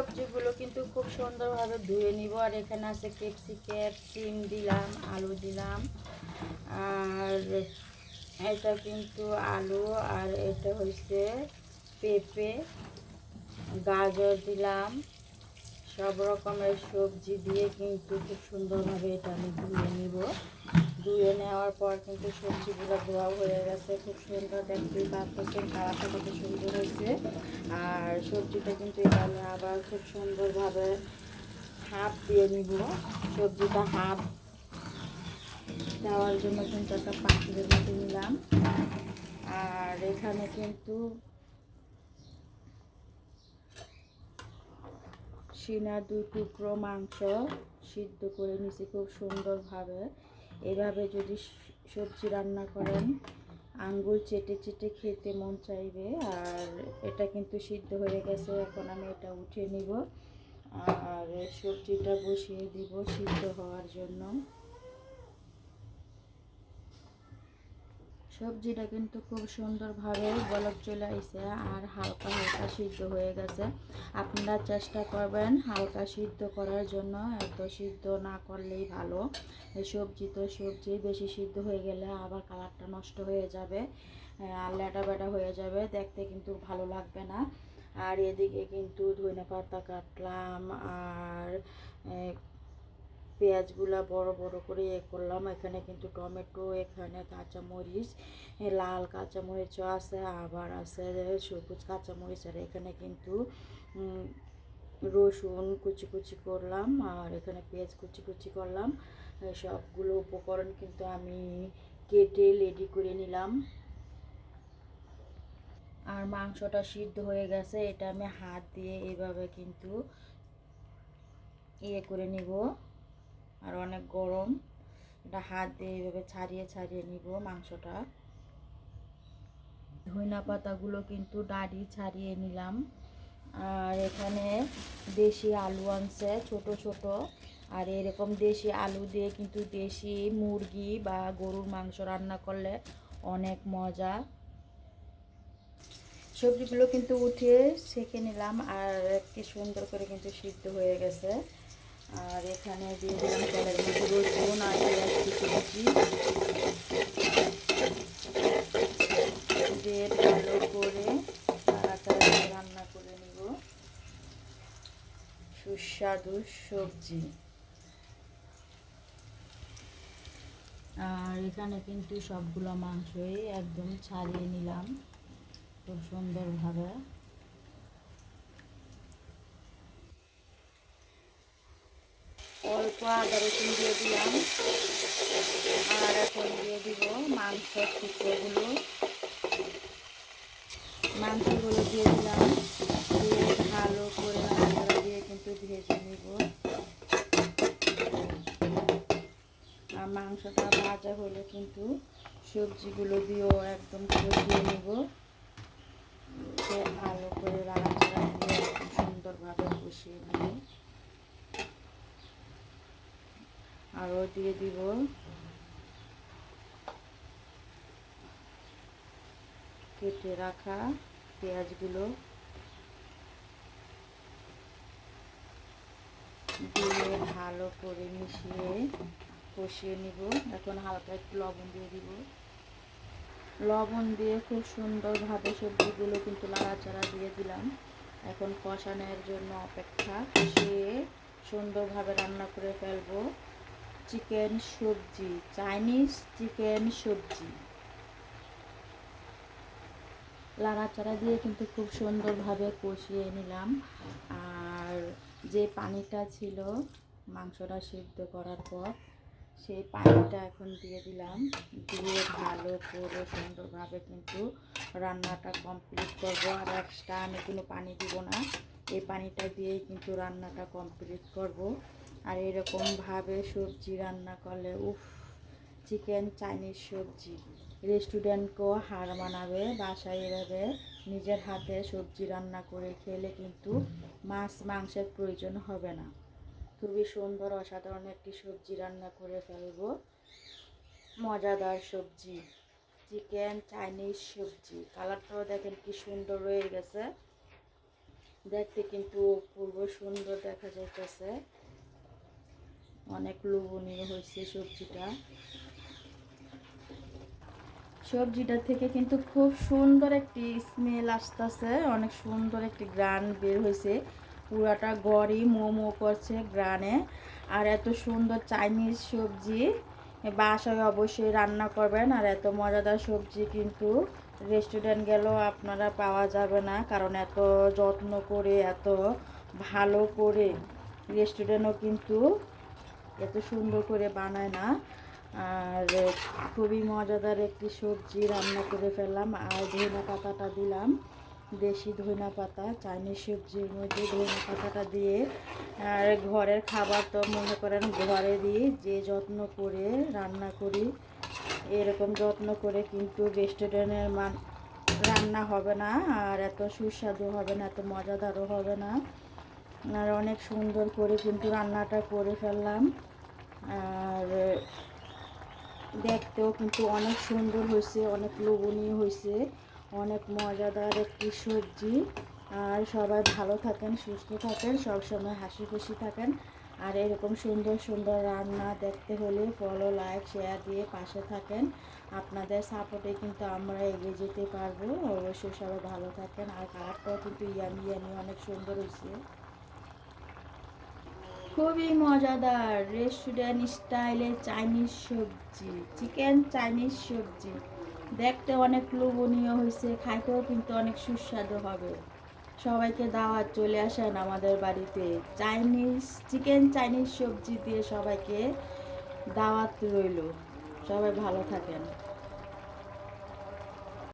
সবজিগুলো কিন্তু খুব সুন্দরভাবে ধুয়ে নিব। আর এখানে আছে ক্যাপসিকেপ সিম দিলাম, আলু দিলাম। আর এটা কিন্তু আলু, আর এটা হচ্ছে পেঁপে, গাজর দিলাম। সব রকমের সবজি দিয়ে কিন্তু খুব সুন্দরভাবে এটা আমি ধুয়ে নিব। ধুয়ে নেওয়ার পর কিন্তু সবজিগুলো ধোয়া হয়ে গেছে। খুব সুন্দর দেখতে পাচ্ছেন খাওয়াটা কত সুন্দর হয়েছে। আর সবজিটা কিন্তু এখানে আবার খুব সুন্দরভাবে হাফ দিয়ে নিব। সবজিটা হাফ দেওয়ার জন্য কিন্তু একটা পাখিদের মধ্যে নিলাম। আর এখানে কিন্তু সিনা দুই টুকরো মাংস সিদ্ধ করে নিছি খুব সুন্দরভাবে। এভাবে যদি সবজি রান্না করেন আঙ্গুল চেটে চেটে খেতে মন চাইবে, আর এটা কিন্তু সিদ্ধ হয়ে গেছে, এখন আমি এটা উঠিয়ে নিব, আর সবজিটা বসিয়ে দিব সিদ্ধ হওয়ার জন্য। সবজিটা কিন্তু খুব সুন্দরভাবে বলক চলে আসছে আর হালকা হালকা সিদ্ধ হয়ে গেছে। আপনারা চেষ্টা করবেন হালকা সিদ্ধ করার জন্য, এত সিদ্ধ না করলেই ভালো। সবজি তো সবজি, বেশি সিদ্ধ হয়ে গেলে আবার কালারটা নষ্ট হয়ে যাবে আর লেটা বেটা হয়ে যাবে, দেখতে কিন্তু ভালো লাগবে না। আর এদিকে কিন্তু ধনে পাতা কাটলাম আর পেঁয়াজগুলা বড় বড় করে এ করলাম। এখানে কিন্তু টমেটো, এখানে কাঁচামরিচ লাল কাঁচামরিচও আছে, আবার আছে সবুজ কাঁচামরিচ, আর এখানে কিন্তু রসুন কুচি কুচি করলাম, আর এখানে পেঁয়াজ কুচি কুচি করলাম। সবগুলো উপকরণ কিন্তু আমি কেটে রেডি করে নিলাম। আর মাংসটা সিদ্ধ হয়ে গেছে, এটা আমি হাত দিয়ে এভাবে কিন্তু ইয়ে করে নিব। আর অনেক গরম। এটা হাত দিয়ে এইভাবে ছাড়িয়ে ছাড়িয়ে নিব মাংসটা। ধইনা পাতাগুলো কিন্তু ডাড়ি ছাড়িয়ে নিলাম। আর এখানে দেশি আলু আনছে, ছোট ছোট। আর এরকম দেশি আলু দিয়ে কিন্তু দেশি মুরগি বা গরুর মাংস রান্না করলে অনেক মজা। সবজিগুলো কিন্তু উঠিয়ে সেঁকে নিলাম, আর কি সুন্দর করে কিন্তু সিদ্ধ হয়ে গেছে। আর এখানে দিয়ে দিলাম তেলের মধ্যে রসুন আর পেঁয়াজ ভালো করে তাড়াতাড়ি রান্না করে নিব। সুস্বাদু সবজি। আর এখানে কিন্তু সবগুলো মাংসই একদম ছাড়িয়ে নিলাম খুব সুন্দরভাবে। অল্প আদা রসুন দিয়ে দিলাম। আর এখন দিয়ে দিব মাংসের টুকরোগুলো। মাংসগুলো দিয়ে দিলাম। দিয়ে ভালো করে নাড়াচাড়া দিয়ে কিন্তু ভেজে নিব। আর মাংসটা ভাজা হলে কিন্তু সবজিগুলো দিয়েও একদম কষিয়ে নিব। সে ভালো করে নাড়াচাড়া দিয়ে একদম সুন্দরভাবে কষিয়ে নিব আরও দিয়ে দিব। কেটে রাখা পেঁয়াজগুলো। দিয়ে ভালো করে মিশিয়ে কষিয়ে নিব। এখন হালকা একটু লবণ দিয়ে দিব। লবণ দিয়ে খুব সুন্দরভাবে সবজিগুলো কিন্তু নাড়াচাড়া দিয়ে দিলাম। এখন কষানোর জন্য অপেক্ষা। কষিয়ে সুন্দরভাবে রান্না করে ফেলব। চিকেন সবজি, চাইনিজ চিকেন সবজি। লাড়াচাড়া দিয়ে কিন্তু খুব সুন্দরভাবে কষিয়ে নিলাম। আর যে পানিটা ছিল মাংসটা সিদ্ধ করার পর, সেই পানিটা এখন দিয়ে দিলাম। দিয়ে ভালো করে সুন্দরভাবে কিন্তু রান্নাটা কমপ্লিট করব। আর এক্সট্রা আমি কোনো পানি দিব না। এই পানিটা দিয়েই কিন্তু রান্নাটা কমপ্লিট করব। আর এরকমভাবে সবজি রান্না করলে, উফ চিকেন চাইনিজ সবজি। রেস্টুরেন্টকেও হার মানাবে, বাসায় এভাবে নিজের হাতে সবজি রান্না করে খেলে কিন্তু মাছ, মাংসের প্রয়োজন হবে না। খুবই সুন্দর, অসাধারণ একটি সবজি রান্না করে ফেলব। মজাদার সবজি চিকেন চাইনিজ সবজি। কালারটাও দেখেন কি সুন্দর রয়ে গেছে। দেখতে কিন্তু পূর্ব সুন্দর দেখা যাইতেছে। অনেক লোভনীয় হয়েছে সবজিটা। সবজিটা থেকে কিন্তু খুব সুন্দর একটি স্মেল আসতেছে, অনেক সুন্দর একটি গ্রান বের হয়েছে। পুরাটা গড়ি মোমো করছে গ্রানে, আর এত সুন্দর চাইনিজ সবজি বাসায় অবশ্যই রান্না করবেন, আর এত মজাদার সবজি কিন্তু রেস্টুরেন্ট গেলেও আপনারা পাওয়া যাবে না, কারণ এত যত্ন করে, এত ভালো করে রেস্টুরেন্টও কিন্তু এত সুন্দর করে বানায় না। আর খুবই মজাদার একটি সবজি রান্না করে ফেললাম। আর ধনে পাতাটা দিলাম, দেশি ধনে পাতা, চাইনিজ সবজির মধ্যে ধনে পাতাটা দিয়ে। আর ঘরের খাবার তো মনে করেন ঘরেরই যে যত্ন করে রান্না করি, এরকম যত্ন করে কিন্তু রেস্টুরেন্টের মান রান্না হবে না। আর এত সুস্বাদু হবে না, এত মজাদারও হবে না। আর অনেক সুন্দর করে কিন্তু রান্নাটা করে ফেললাম। আর দেখতেও কিন্তু অনেক সুন্দর হয়েছে, অনেক লোভনীয় হয়েছে, অনেক মজাদার একটি সবজি। আর সবাই ভালো থাকেন, সুস্থ থাকেন, সবসময় হাসি খুশি থাকেন। আর এরকম সুন্দর সুন্দর রান্না দেখতে হলে ফলো লাইক শেয়ার দিয়ে পাশে থাকেন। আপনাদের সাপোর্টে কিন্তু আমরা এগিয়ে যেতে পারব। অবশ্যই সবাই ভালো থাকেন। আর কালারটাও কিন্তু ইয়ামি ইয়ামি অনেক সুন্দর হয়েছে। খুবই মজাদার রেস্টুরেন্ট স্টাইলের চাইনিজ সবজি চিকেন চাইনিজ সবজি। দেখতে অনেক লোভনীয় হয়েছে, খাইতেও কিন্তু অনেক সুস্বাদু হবে। সবাইকে দাওয়াত চলে আসেন আমাদের বাড়িতে। চাইনিজ চিকেন চাইনিজ সবজি দিয়ে সবাইকে দাওয়াত রইল। সবাই ভালো থাকেন।